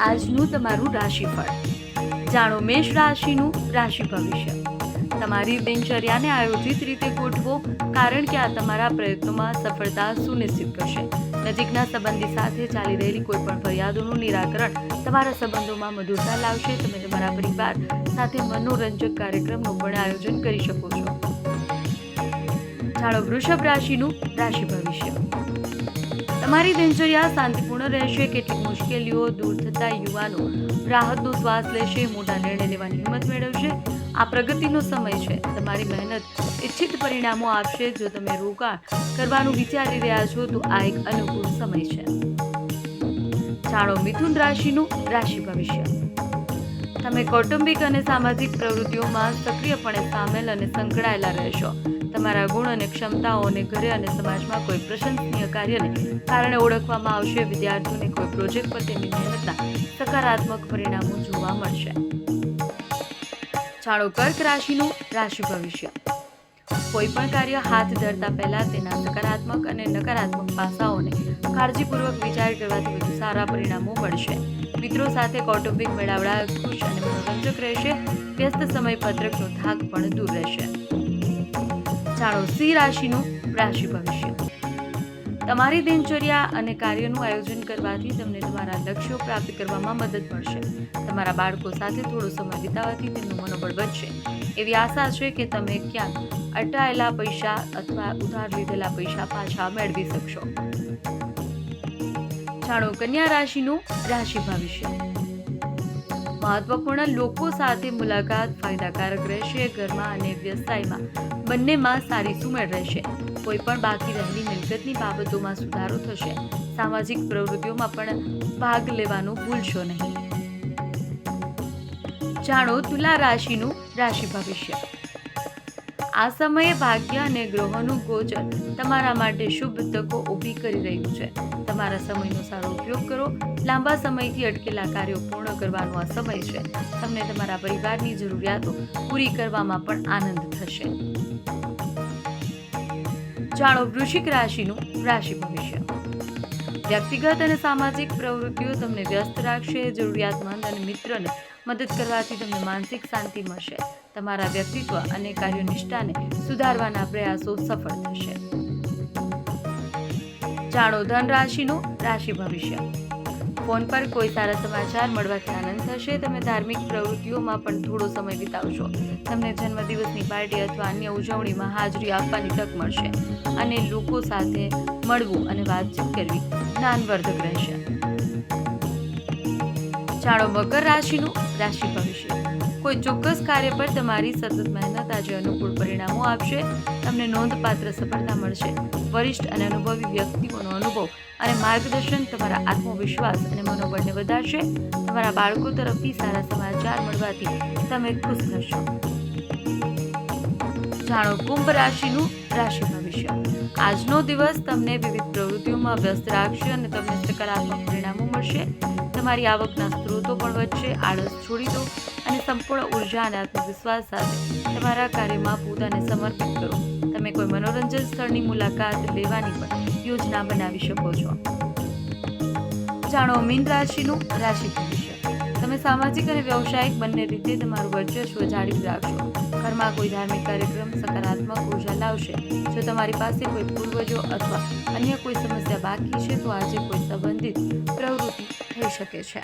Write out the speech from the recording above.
આજનું તમારું રાશિફળ. જાણો મેષ રાશિનું રાશિ ભવિષ્ય. તમારી દિનચર્યાને આયોજિત રીતે ગોઠવો, કારણ કે આ તમારા પ્રયત્નોમાં સફળતા સુનિશ્ચિત કરશે. નજીકના સંબંધી સાથે ચાલી રહેલી કોઈપણ ફરિયાદોનું નિરાકરણ તમારા સંબંધોમાં મધુરતા લાવશે. તમે તમારા પરિવાર સાથે મનોરંજક કાર્યક્રમનું પણ આયોજન કરી શકો છો. જાણો વૃષભ રાશિનું રાશિ ભવિષ્ય. તમારી દિનચર્યા શાંતિપૂર્ણ રહેશે. કેટલીક મુશ્કેલીઓ દૂર થતા યુવાનો રાહતનો શ્વાસ લેશે, મોટા નિર્ણય લેવાની હિંમત મેળવશે. આ પ્રગતિનો સમય છે. તમારી મહેનત ઇચ્છિત પરિણામો આપશે. જો તમે રોકાણ કરવાનું વિચારી રહ્યા છો, તો આ એક અનુકૂળ સમય છે. જાણો, મિથુન રાશિનું રાશિ ભવિષ્ય. તમે કૌટુંબિક અને સામાજિક પ્રવૃત્તિઓમાં સક્રિયપણે સામેલ અને સંકળાયેલા રહેશો. તમારા ગુણ અને ક્ષમતાઓને ઘરે અને સમાજમાં કોઈ પ્રશંસનીય કાર્યને કારણે ઓળખવામાં આવશે વિદ્યાર્થીઓને કોઈ પ્રોજેક્ટ પર તેમની મહેનતના સકારાત્મક પરિણામો જોવા મળશે. જાણો કર્ક રાશિનું રાશિ ભવિષ્ય. કોઈ પણ કાર્ય હાથ ધરતા પહેલા તેના સકારાત્મક અને નકારાત્મક પાસાઓને કાળજીપૂર્વક વિચાર કરવાથી વધુ સારા પરિણામો મળશે. મિત્રો સાથે કૌટુંબિક મેળાવડા ખુશ અને મનોરંજક રહેશે. વ્યસ્ત સમય પત્રકનો થાક પણ દૂર રહેશે. જાણો સિંહ રાશિનું રાશિ ભવિષ્ય તમારી દિનચર્યા અને કાર્યનું આયોજન કરવાથી તમને તમારા લક્ષ્યો પ્રાપ્ત કરવામાં મદદ મળશે. તમારા બાળકો સાથે થોડો સમય વિતાવવાથી તેમનું મનોબળ વધશે. એવી આશા છે કે તમે ક્યાંક અટાયેલા પૈસા અથવા ઉધાર લીધેલા પૈસા પાછા મેળવી શકશો. જાણો કન્યા રાશિનું રાશિ ભવિષ્ય મહત્વપૂર્ણ લોકો સાથે મુલાકાત ફાયદાકારક રહેશે ઘરમાં અને વ્યવસાયમાં બંનેમાં સારી સુમેળ રહેશે. કોઈ પણ બાકી રહેલી મિલકતની બાબતોમાં સુધારો થશે. સામાજિક પ્રવૃત્તિઓમાં પણ ભાગ લેવાનું ભૂલશો નહીં. જાણો તુલા રાશિનું રાશિ ભવિષ્ય. આ સમયે ભાગ્ય અને ગ્રહોનું ગોચર તમારા માટે શુભ તકો ઊભી કરી રહ્યું છે. તમારા સમયનો સારો ઉપયોગ કરો. લાંબા સમયથી અટકેલા કાર્યો પૂર્ણ કરવાનો આ સમય છે. તમને તમારા પરિવારની જરૂરિયાતો પૂરી કરવામાં પણ આનંદ થશે. જાણો, વૃશ્ચિક રાશિનું રાશિ ભવિષ્ય. વ્યક્તિગત અને સામાજિક પ્રવૃત્તિઓ તમને વ્યસ્ત રાખશે, જરૂરિયાતમંદ અને મિત્રને મદદ કરવાથી તમને માનસિક શાંતિ મળશે. તમારા વ્યક્તિત્વ અને કાર્યનિષ્ઠાને સુધારવાના પ્રયાસો સફળ થશે. જાણો ધન રાશિનું રાશિ ભવિષ્ય. ફોન પર કોઈ સારા સમાચાર મળવાથી આનંદ થશે. તમે ધાર્મિક પ્રવૃત્તિઓમાં પણ થોડો સમય વિતાવશો. તમને જન્મદિવસની પાર્ટી અથવા અન્ય ઉજવણીમાં હાજરી આપવાની તક મળશે અને લોકો સાથે મળવું અને વાતચીત કરવી જ્ઞાનવર્ધક રહેશે. જાણો મકર રાશિનું રાશિ ભવિષ્ય. કોઈ ચોક્કસ કાર્ય પર તમારી સતત મહેનત આજે અનુકૂળ પરિણામો આપશે. તમને નોંધપાત્ર સફળતા મળશે. વરિષ્ઠ અને અનુભવી વ્યક્તિઓનો અનુભવ અને માર્ગદર્શન તમારા આત્મવિશ્વાસ અને મનોબળને વધારશે. તમારા બાળકો તરફથી સારા સમાચાર મળવાથી તમે ખુશ થશો. જાણો, કુંભ રાશિનું રાશિ ભવિષ્ય. આજનો દિવસ તમને વિવિધ પ્રવૃત્તિઓમાં વ્યસ્ત રાખશે અને તમને સકારાત્મક પરિણામો મળશે. તમારી આવકના સ્ત્રોતો પણ વધશે આળસ છોડી દો અને સંપૂર્ણ ઊર્જા અને આત્મવિશ્વાસ સાથે તમારા કાર્યમાં પોતાને સમર્પિત કરો. તમે કોઈ મનોરંજન સ્થળની મુલાકાત લેવાની પણ યોજના બનાવી શકો છો. જાણો, મીન રાશિનું રાશિ ભવિષ્ય તમે સામાજિક અને વ્યવસાયિક બંને રીતે તમારું વર્ચસ્વ જાળવી રાખશો. ઘરમાં કોઈ ધાર્મિક કાર્યક્રમ સકારાત્મક ઊર્જા લાવશે, જો તમારી પાસે કોઈ પૂર્વજો અથવા અન્ય કોઈ સમસ્યા બાકી છે, તો આજે કોઈ સંબંધિત પ્રવૃત્તિ થઈ શકે છે.